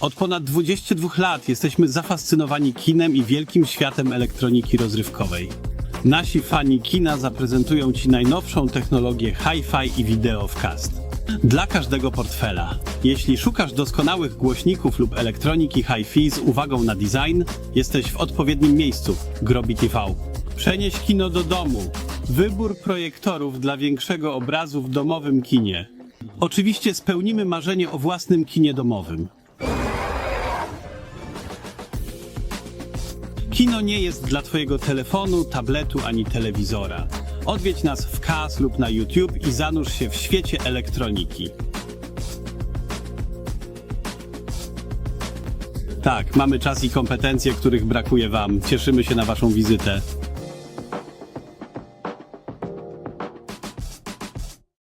Od ponad 22 lat jesteśmy zafascynowani kinem i wielkim światem elektroniki rozrywkowej. Nasi fani kina zaprezentują Ci najnowszą technologię Hi-Fi i wideo w cast. Dla każdego portfela. Jeśli szukasz doskonałych głośników lub elektroniki Hi-Fi z uwagą na design, jesteś w odpowiednim miejscu. Grobi TV. Przenieś kino do domu. Wybór projektorów dla większego obrazu w domowym kinie. Oczywiście spełnimy marzenie o własnym kinie domowym. Kino nie jest dla Twojego telefonu, tabletu ani telewizora. Odwiedź nas w KAS lub na YouTube i zanurz się w świecie elektroniki. Tak, mamy czas i kompetencje, których brakuje Wam. Cieszymy się na Waszą wizytę.